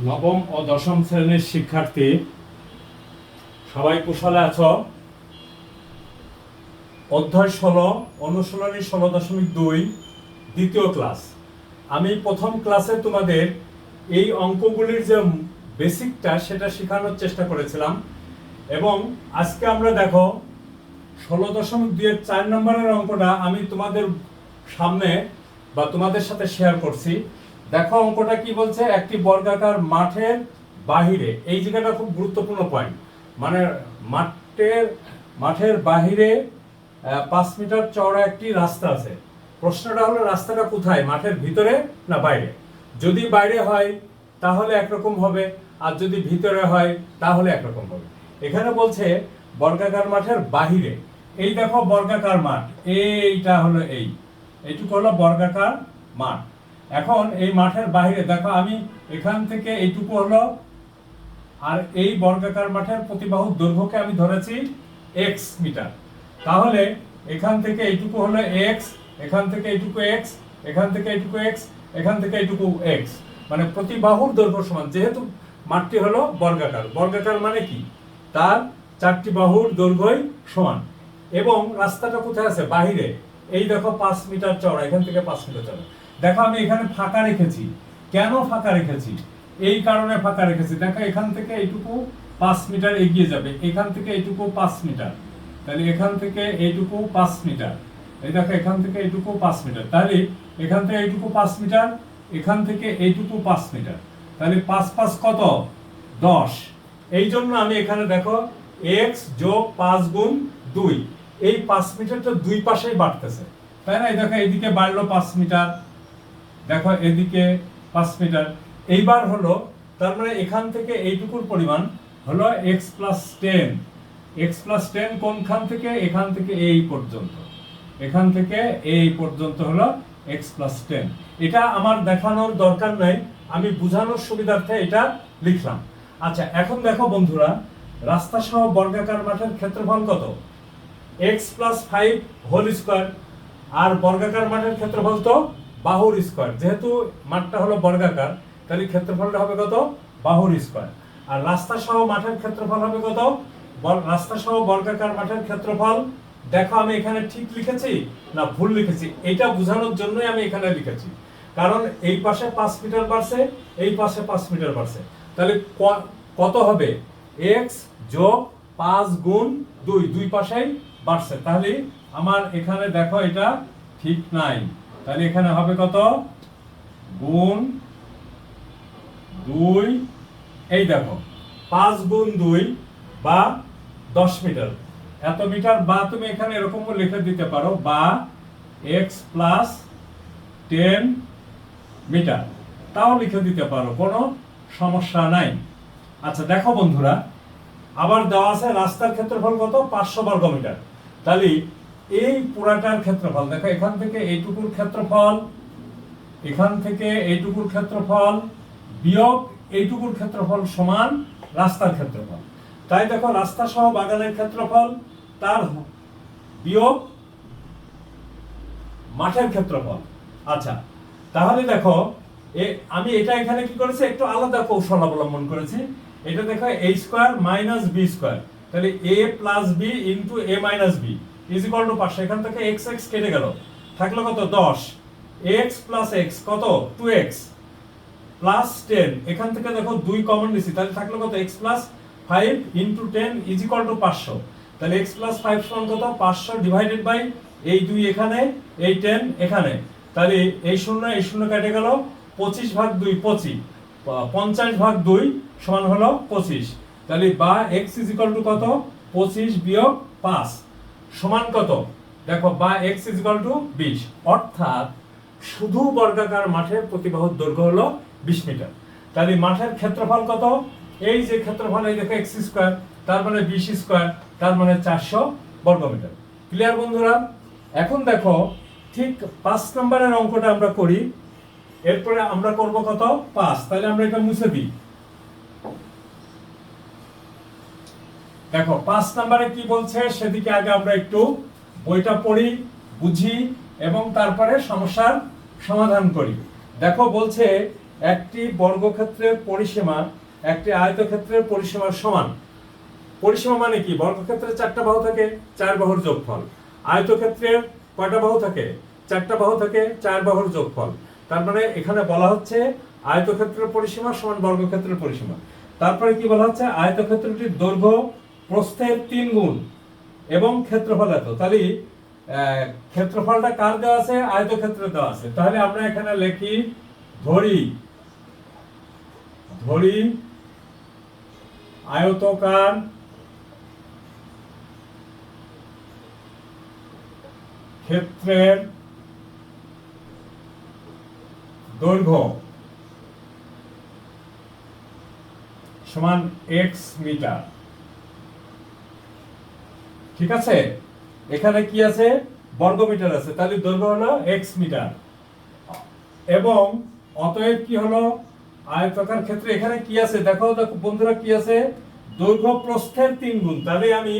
নবম ও দশম শ্রেণির শিক্ষার্থী, সবাই কুশলে আছো? অধ্যায় ষোলো, অনুশীলনী ষোলো দশমিক দুই, দ্বিতীয় ক্লাস। আমি প্রথম ক্লাসে তোমাদের এই অঙ্কগুলির যে বেসিকটা, সেটা শেখানোর চেষ্টা করেছিলাম। এবং আজকে আমরা দেখো, ষোলো দশমিক দুইয়ের চার নম্বরের অঙ্কটা আমি তোমাদের সামনে বা তোমাদের সাথে শেয়ার করছি। দেখো অঙ্কটা কি বলছে? একটি বর্গাকার মাঠের বাহিরে। এই জায়গাটা খুব গুরুত্বপূর্ণ পয়েন্ট মানে মাঠের মাঠের বাহিরে পাঁচ মিটার চওড়া একটি রাস্তা আছে। প্রশ্নটা হলো, রাস্তাটা কোথায়? মাঠের ভিতরে না বাইরে? যদি বাইরে হয়, তাহলে একরকম হবে। আর যদি ভিতরে হয়, তাহলে একরকম হবে। এখানে বলছে, বর্গাকার মাঠের বাহিরে। এই দেখো বর্গাকার মাঠ। এইটা হলো এই। এইটুকু হলো বর্গাকার মাঠ। এখন এই মাঠের বাহিরে দেখো আমি এখান থেকে এইটুকু হলো, আর এই বর্গাকার মাঠের প্রতিবাহু দৈর্ঘ্যকে আমি ধরেছি এক্স মিটার। তাহলে এখান থেকে এইটুকু হলো এক্স এখান থেকে এইটুকু এক্স এখান থেকে এইটুকু এক্স এখান থেকে এইটুকু এক্স মানে প্রতিবাহুর দৈর্ঘ্য সমান, যেহেতু মাঠটি হলো বর্গাকার। বর্গাকার মানে কি? তার চারটি বাহুর দৈর্ঘ্যই সমান। এবং রাস্তাটা কোথায় আছে? বাহিরে। এই দেখো পাঁচ মিটার চড়া এখান থেকে পাঁচ মিটার চওড়া। দেখো, আমি এখানে ফাঁকা রেখেছি। কেন ফাঁকা রেখেছি? এই কারণে ফাঁকা রেখেছি। দেখো, এখান থেকে এইটুকু পাঁচ মিটার এগিয়ে যাবে। এখান থেকে এইটুকু পাঁচ মিটার। তাহলে এখান থেকে এইটুকু পাঁচ মিটার। এই দেখো, এখান থেকে এইটুকু পাঁচ মিটার। তাহলে এখান থেকে এইটুকু পাঁচ মিটার, এখান থেকে এইটুকু পাঁচ মিটার। তাহলে পাঁচ পাঁচ কত? দশ। এই জন্য আমি এখানে দেখো, এক্স যোগ পাঁচ গুণ দুই। এই পাঁচ মিটারটা দুই পাশেই বাড়তেছে। তাই না? এই দেখো, এইদিকে বাড়লো পাঁচ মিটার। দেখো এদিকে পাঁচ মিটার। এইবার হলো, তার মানে এখান থেকে এইটুকুর পরিমাণ হলো x plus ten x plus ten কোনখান থেকে? এখান থেকে এই পর্যন্ত। এখান থেকে এই পর্যন্ত হলো এক্স প্লাস টেন এটা আমার দেখানোর দরকার নাই, আমি বোঝানোর সুবিধার্থে এটা লিখলাম। আচ্ছা এখন দেখো বন্ধুরা, রাস্তা সহ বর্গাকার মাঠের ক্ষেত্রফল কত? X plus five whole square আর বর্গাকার মাঠের ক্ষেত্রফল তো বাহুর স্কোয়ার যেহেতু মাঠটা হলো বর্গাকার, তাহলে ক্ষেত্রফলটা হবে কত? বাহুর স্কোয়ার আর রাস্তা সহ মাঠের ক্ষেত্রফল হবে কত? রাস্তা সহ বর্গাকার মাঠের ক্ষেত্রফল। দেখো আমি এখানে ঠিক লিখেছি না ভুল লিখেছি? এটা বোঝানোর জন্যই আমি এখানে লিখেছি। কারণ এই পাশে পাঁচ মিটার বাড়ছে, এই পাশে পাঁচ মিটার বাড়ছে। তাহলে কত হবে? এক্স যোগ পাঁচ গুণ দুই দুই পাশেই বাড়ছে। তাহলে আমার এখানে দেখো এটা ঠিক নাই। তাহলে এখানে হবে কত? গুণ দুই। এই দেখো, পাঁচ গুণ দুই বা দশ মিটার। এত মিটার বা তুমি এখানে এরকম লিখে দিতে পারো, বা এক্স প্লাস টেন মিটার। তাও লিখে দিতে পারো, কোনো সমস্যা নাই। আচ্ছা দেখো বন্ধুরা, আবার দেওয়া আছে রাস্তার ক্ষেত্রফল কত? পাঁচশো বর্গ মিটার তাহলে এই পুরাটার ক্ষেত্রফল, দেখো, এখান থেকে এইটুকুর ক্ষেত্রফল, এখান থেকে এইটুকুর ক্ষেত্রফল বিয়োগ এইটুকুর ক্ষেত্রফল সমান রাস্তার ক্ষেত্রফল। তাই দেখো, রাস্তা সহ বাগানের ক্ষেত্রফল, তার বিয়োগ মাঠের ক্ষেত্রফল। আচ্ছা তাহলে দেখো আমি এটা এখানে কি করেছি? একটু আলাদা কৌশল অবলম্বন করেছি। এটা দেখো A square minus B square তাহলে A plus B into A minus B is equal to পাঁচশো। এখান থেকে এক্স এক্স কেটে গেল। থাকল কত? দশ। এক্স প্লাস এক্স কত? টু এক্স প্লাস টেন এখান থেকে দেখো দুই কমন নিছি তাহলে থাকল কত? X plus five into ten is equal to পাঁচশো। তাহলে এক্স প্লাস ফাইভ সমান কত? পাঁচশো ডিভাইডেড বাই এই দুই এখানে, এই টেন এখানে। তাহলে এই শূন্য এই শূন্য কেটে গেল। পঁচিশ ভাগ দুই, পঁচিশ। পঞ্চাশ ভাগ দুই সমান হলো পঁচিশ। তাহলে বা এক্স ইজ ইকুয়াল টু কত? পঁচিশ বিয়োগ পাঁচ। সমান কত? দেখো, বা এক্স ইজ ইকুয়াল টু বিশ। অর্থাৎ শুধু বর্গাকার মাঠের প্রতিবাহুর দৈর্ঘ্য হলো বিশ মিটার। তাহলে মাঠের ক্ষেত্রফল কত? এই যে ক্ষেত্রফল, এই দেখো এক্স স্কোয়ার তার মানে বিশ স্কোয়ার তার মানে চারশো বর্গ মিটার। ক্লিয়ার বন্ধুরা? এখন দেখো, ঠিক পাঁচ নম্বরের অঙ্কটা আমরা করি। এরপরে আমরা করব কত? পাঁচ। তাহলে আমরা এটা মুছে দিই। দেখো, পাঁচ নাম্বারে কি বলছে, সেদিকে আগে আমরা একটু বইটা পড়ি, বুঝি, এবং তারপরে সমস্যার সমাধান করি। দেখো, বলছে একটি বর্গক্ষেত্রের পরিসীমা, একটি আয়তক্ষেত্রের পরিসীমার সমান। পরিসীমা মানে কি? বর্গক্ষেত্রের চারটা বাহু থাকে, চার বাহুর যোগফল। আয়তক্ষেত্রের কয়টা বাহু থাকে? চারটা বাহু থাকে, চার বাহুর যোগফল। তার মানে এখানে বলা হচ্ছে আয়তক্ষেত্রের পরিসীমা সমান বর্গক্ষেত্রের পরিসীমা। তারপরে কি বলা হচ্ছে? আয়তক্ষেত্রটির দৈর্ঘ্য প্রস্থের তিন গুণ এবং ক্ষেত্রফল এত। তাহলে ক্ষেত্রফলটা কার দেওয়া আছে? আয়তক্ষেত্রে দেওয়া আছে। তাহলে আমরা এখানে লিখি, ধরি ধরি আয়তকার ক্ষেত্রের দৈর্ঘ্য সমান এক্স মিটার। ঠিক আছে? এখানে কি আছে? বর্গমিটার আছে। তাহলে দৈর্ঘ্য হলো এক্স মিটার। এবং অতএব কি হলো? আয়তাকার ক্ষেত্রে এখানে কি আছে? দেখো দেখো, বন্ধুরা কি আছে? দৈর্ঘ্য প্রস্থের তিন গুণ তাহলে আমি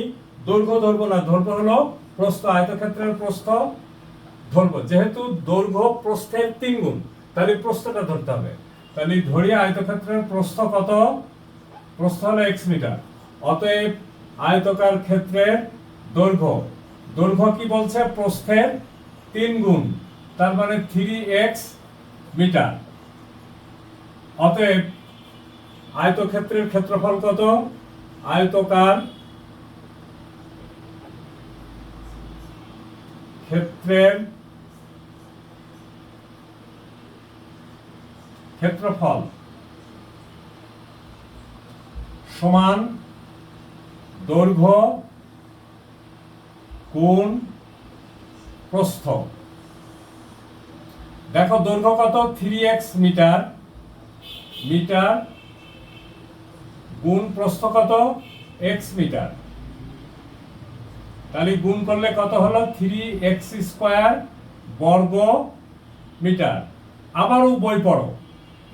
দৈর্ঘ্য ধরবো না। ধরবো হলো প্রস্থ, আয়তক্ষেত্রের প্রস্থ ধরবো। যেহেতু দৈর্ঘ্য প্রস্থের তিন গুণ তাহলে প্রস্থটা ধরতে হবে। তাহলে ধরি আয়তক্ষেত্রের প্রস্থ কত? প্রস্থ হলো এক্স মিটার। অতএব আয়তকার ক্ষেত্রের দৈর্ঘ্য। দৈর্ঘ্য কি বলছে? প্রস্থের তিন গুণ, তার মানে থ্রি এক্স মিটার। অতএব আয়তক্ষেত্রের ক্ষেত্রফল কত? আয়তকার ক্ষেত্রের ক্ষেত্রফল সমান দৈর্ঘ্য কোণ প্রস্থ? দেখো দৈর্ঘ্য কত? Three x metre. মিটার গুণ প্রস্থ কত? X metre. তাহলে গুণ করলে কত হলো? থ্রি এক্স স্কোয়ার বর্গ মিটার। আবারও বই পড়ো।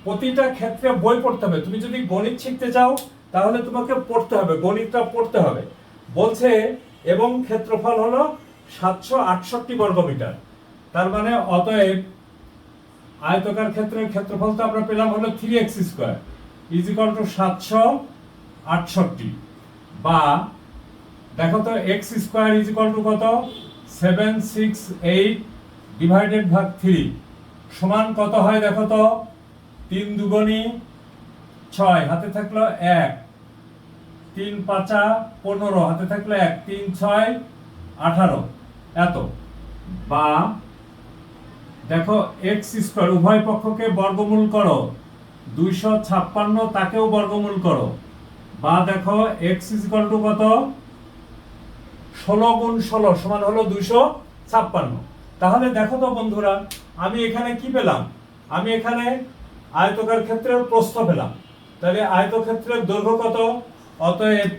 প্রতিটা ক্ষেত্রে বই পড়তে হবে। তুমি যদি গণিত শিখতে চাও, তাহলে তোমাকে পড়তে হবে। গণিতটা পড়তে হবে। বলছে এবং ক্ষেত্রফল হলো সাতশো আটষট্টি বর্গ মিটার তার মানে অতএব আয়তকার ক্ষেত্রের ক্ষেত্রফল তো আমরা পেলাম হলো three x square is equal to সাতশো আটষট্টি বা দেখো তো x square is equal to কত? সেভেন সিক্স এইট ডিভাইডেড ভাগ থ্রি সমান কত হয় দেখো তো? তিন দুগুণী ছয়, হাতে থাকল এক। তিন পাঁচা পনেরো, হাতে থাকল এক, তিন ছয়, আঠারো। এত। বা দেখো এক্স স্কোয়ার উভয় পক্ষকে বর্গমূল করো। দুইশো ছাপ্পান্ন তাকেও বর্গমূল করো। বা দেখো এক্স ইজিকাল টু কত? ষোলো গুণ ষোলো সমান হলো দুইশো ছাপ্পান্ন। তাহলে দেখো তো বন্ধুরা, আমি এখানে কি পেলাম? আমি এখানে আয়তকার ক্ষেত্রের প্রস্থ পেলাম। তাহলে আয়তক্ষেত্রের দৈর্ঘ্য কত? অতএব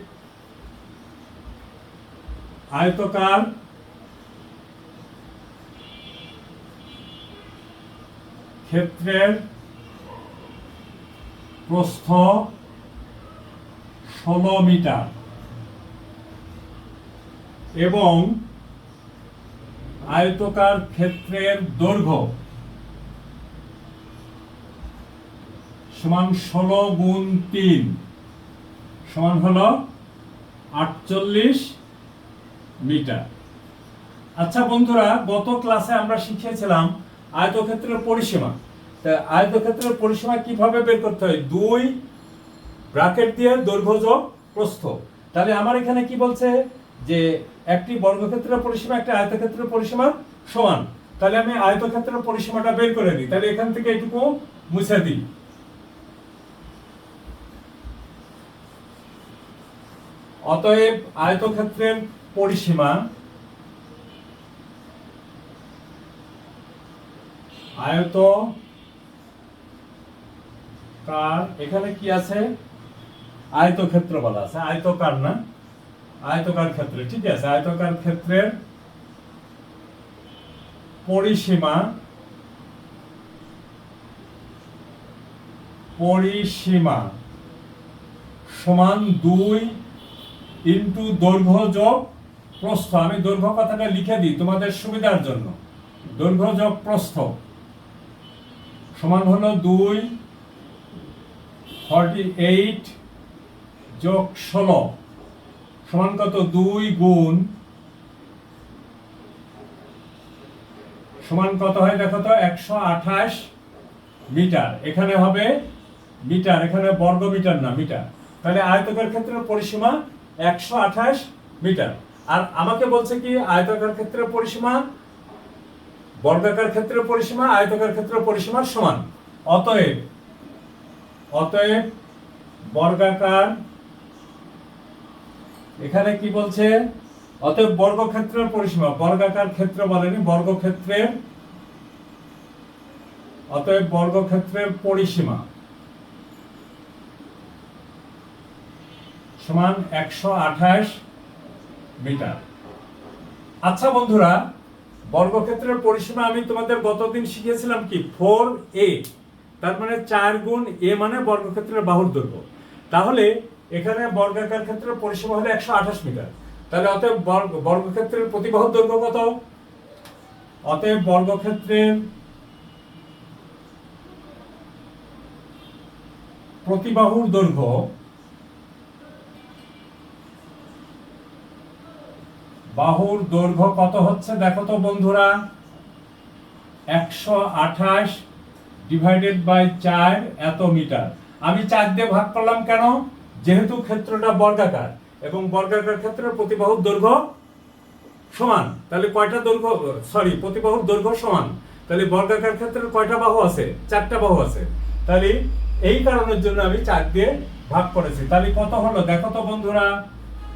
আয়তকার ক্ষেত্রের প্রস্থ ষোলো মিটার এবং আয়তকার ক্ষেত্রের দৈর্ঘ্য সমান ষোলো গুণ তিন। সমান হলো আটচল্লিশ মিটার। আচ্ছা বন্ধুরা, গত ক্লাসে আমরা শিখিয়েছিলাম আয়তক্ষেত্রের পরিসীমা। তা আয়তক্ষেত্রের পরিসীমা কীভাবে বের করতে হয়? দুই ব্র্যাকেট দিয়ে দৈর্ঘ্য প্রস্থ। তাহলে আমার এখানে কি বলছে? যে একটি বর্গক্ষেত্রের পরিসীমা, একটা আয়তক্ষেত্রের পরিসীমা সমান। তাহলে আমি আয়তক্ষেত্রের পরিসীমাটা বের করে নিই। তাহলে এখান থেকে এটুকু মুছে দিই। অতএব আয়তক্ষেত্রের পরিসীমা আয়ত কার, এখানে কি আছে? আয়তক্ষেত্র বলা আছে। আয়তকার না? আয়তকার ক্ষেত্রে, ঠিক আছে। আয়তকার ক্ষেত্রের পরিসীমা পরিসীমা সমান দুই ইন্টু দৈর্ঘ্য যোগ প্রস্থ। আমি দৈর্ঘ্য কথাটা লিখে দিই তোমাদের সুবিধার জন্য। দৈর্ঘ্য যোগ প্রস্থ সমান হলো দুই ফর্টি এইট যোগ ষোলো সমান কত? দুই গুণ সমান কত হয় দেখো তো? একশো আঠাশ মিটার। এখানে হবে মিটার, এখানে বর্গ মিটার না, মিটার। তাহলে আয়তকের ক্ষেত্রের পরিসীমা একশো আঠাশ মিটার। আর আমাকে বলছে কি, আয়তকার ক্ষেত্রের পরিসীমা, বর্গাকার ক্ষেত্রের পরিসীমা, আয়তকার ক্ষেত্রের পরিসীমার সমান। অতএব অতএব বর্গাকার, এখানে কি বলছে? অতএব বর্গক্ষেত্রের পরিসীমা, বর্গাকার ক্ষেত্র বলেনি, বর্গক্ষেত্রের, অতএব বর্গক্ষেত্রের পরিসীমা। সমান একশো আঠাশ মিটার। আচ্ছা বন্ধুরা, বর্গক্ষেত্রের পরিসীমা আমি তোমাদের গতদিন শিখিয়েছিলাম কি? Four A. তার মানে চার গুণ এ মানে বর্গক্ষেত্রের বাহুর দৈর্ঘ্য। তাহলে এখানে বর্গাকার ক্ষেত্রের পরিসীমা হলো একশো আঠাশ মিটার। তাহলে অতএব বর্গ, বর্গক্ষেত্রের প্রতিবাহুর দৈর্ঘ্য কত? অতএব বর্গক্ষেত্রের প্রতিবাহুর দৈর্ঘ্য বাহুর দৈর্ঘ্য কত হচ্ছে দেখো তো বন্ধুরা? একশো আঠাশ ডিভাইডেড বাই চার এত মিটার। আমি চার দিয়ে ভাগ করলাম কেন? যেহেতু ক্ষেত্রটা বর্গাকার, এবং বর্গাকার ক্ষেত্রের প্রতিবাহুর দৈর্ঘ্য সমান। তাহলে কয়টা দৈর্ঘ্য সরি প্রতিবাহুর দৈর্ঘ্য সমান। তাহলে বর্গাকার ক্ষেত্রের কয়টা বাহু আছে? চারটা বাহু আছে। তাহলে এই কারণের জন্য আমি চার দিয়ে ভাগ করেছি। তাহলে কত হলো? দেখো তো বন্ধুরা,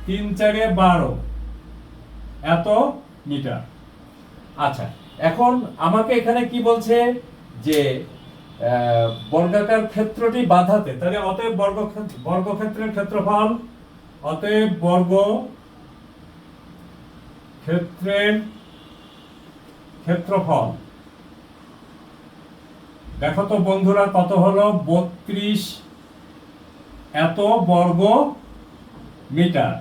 তিন চারে বারো। এত মিটার। আচ্ছা এখন আমাকে এখানে কি বলছে যে বর্গাকার ক্ষেত্রটি বাধাতে, তাহলে অতএব বর্গ বর্গক্ষেত্রের ক্ষেত্রফল, অতএব বর্গ ক্ষেত্রের ক্ষেত্রফল। দেখো তো বন্ধুরা কত হলো? বত্রিশ এত বর্গ মিটার।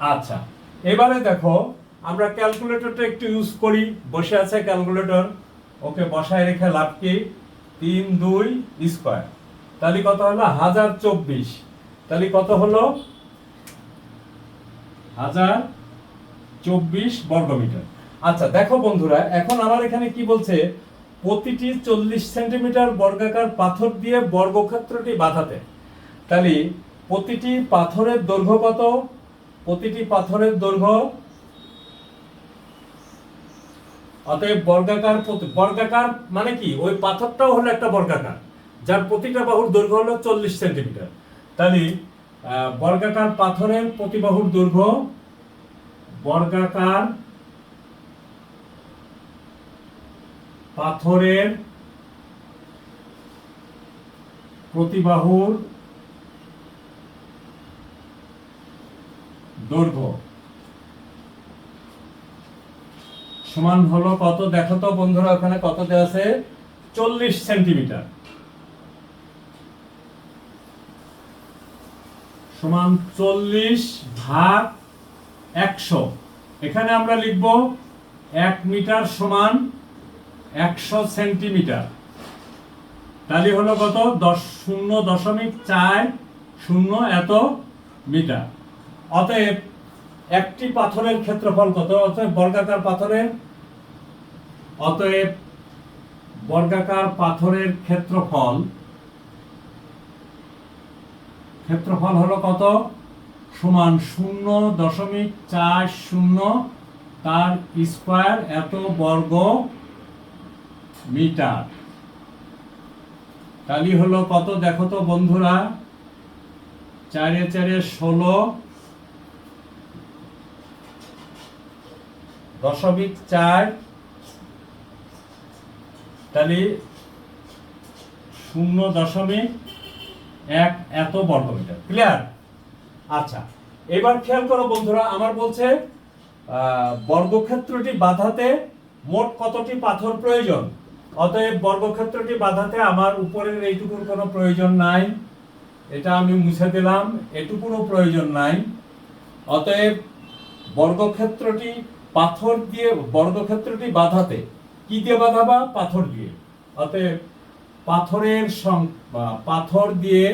আচ্ছা এবারে দেখো, আমরা ক্যালকুলেটরটা একটু ইউজ করি। বসে আছে ক্যালকুলেটর। ওকে বসায় রেখে লাভ কি? তিন, দুই স্কোয়ার তাহলে কত হলো? হাজার চব্বিশ। তাহলে কত হলো? হাজার চব্বিশ বর্গমিটার আচ্ছা দেখো বন্ধুরা, এখন আমার এখানে কি বলছে? প্রতিটি চল্লিশ সেন্টিমিটার বর্গাকার পাথর দিয়ে বর্গক্ষেত্রটি বাঁধাতে। তাহলে প্রতিটি পাথরের দৈর্ঘ্য কত? প্রতিটি পাথরের দৈর্ঘ্য অতএব বর্গাকার বর্গাকার মানে কি? ওই পাথরটাও হলো একটা বর্গাকার, যার প্রতিটা বাহুর দৈর্ঘ্য হলো চল্লিশ সেন্টিমিটার। তাহলে বর্গাকার পাথরের প্রতি বাহুর দৈর্ঘ্য বর্গাকার পাথরের প্রতিবাহুর দৈর্ঘ্য। সমান হলো কত? দেখো তো বন্ধুরা, ওখানে কত দেওয়া আছে? চল্লিশ সেন্টিমিটার। সমান চল্লিশ ভাগ একশো। এখানে আমরা লিখব এক মিটার সমান একশো সেন্টিমিটার। তাহলে হলো কত? দশ, শূন্য দশমিক চার শূন্য এত মিটার। অতএব একটি পাথরের ক্ষেত্রফল কত? অতএব বর্গাকার পাথরের? অতএব বর্গাকার পাথরের ক্ষেত্রফল ক্ষেত্রফল হলো কত? সমান শূন্য দশমিক চার শূন্য তার স্কোয়ার এত বর্গ মিটার। তালি হলো কত? দেখো তো বন্ধুরা, চারে চারে ষোলো দশমিক চার তাহলে শূন্য দশমিক এক এত বর্গমিটার। ক্লিয়ার আচ্ছা এবার খেয়াল করো বন্ধুরা, আমার বলছে বর্গক্ষেত্রটি বাধাতে মোট কতটি পাথর প্রয়োজন? অতএব বর্গক্ষেত্রটি বাধাতে আমার উপরের এইটুকুর কোনো প্রয়োজন নাই। এটা আমি মুছে দিলাম, এটুকুরও প্রয়োজন নাই। অতএব বর্গক্ষেত্রটি পাথর দিয়ে বর্গক্ষেত্রটি বাধাতে। কি দিয়ে বাঁধাবা? পাথর দিয়ে। অতএব পাথরের পাথর দিয়ে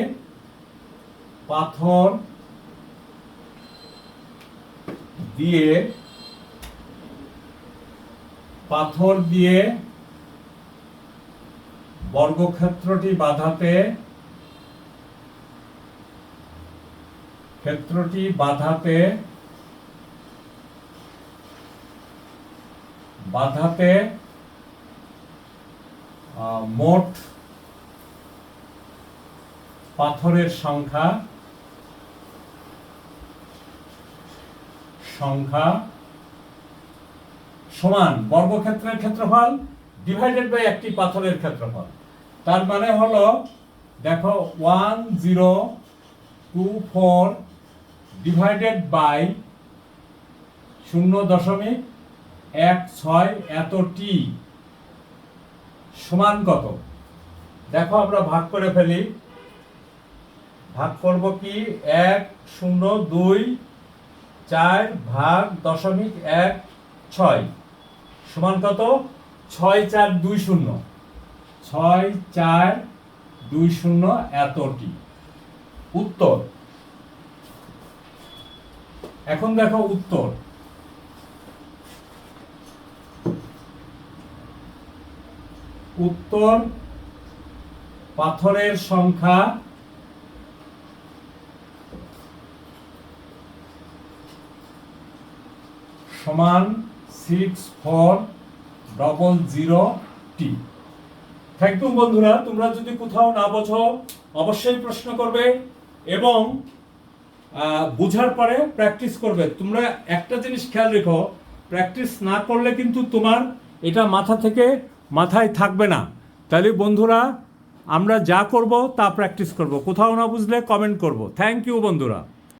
পাথর দিয়ে পাথর দিয়ে বর্গক্ষেত্রটি বাধাতে ক্ষেত্রটি বাধাতে বাধাতে মোট পাথরের সংখ্যা সংখ্যা সমান বর্গক্ষেত্রের ক্ষেত্রফল ডিভাইডেড বাই একটি পাথরের ক্ষেত্রফল। তার মানে হলো, দেখো one zero two four divided by শূন্য দশমিক এক ছয় এতটি সমান কত? দেখো আমরা ভাগ করে ফেলি। ভাগ করব কি? এক শূন্য দুই চার ভাগ দশমিক এক ছয়। সমান কত? ছয় চার দুই শূন্য। ছয় চার দুই শূন্য এতটি উত্তর। এখন দেখো উত্তর। উত্তর পাথরের সংখ্যা সমান সিক্স ফোর ডবল জিরো টি থ্যাংক ইউ বন্ধুরা। তোমরা যদি কোথাও না বোঝো, অবশ্যই প্রশ্ন করবে এবং বুঝার পরে প্র্যাকটিস করবে। তোমরা একটা জিনিস খেয়াল রেখো প্র্যাকটিস না করলে কিন্তু তোমার এটা মাথা থেকে মাথায় থাকবে না। তাহলে বন্ধুরা, আমরা যা করব তা প্র্যাকটিস করব। কোথাও না বুঝলে কমেন্ট করব। থ্যাংক ইউ বন্ধুরা।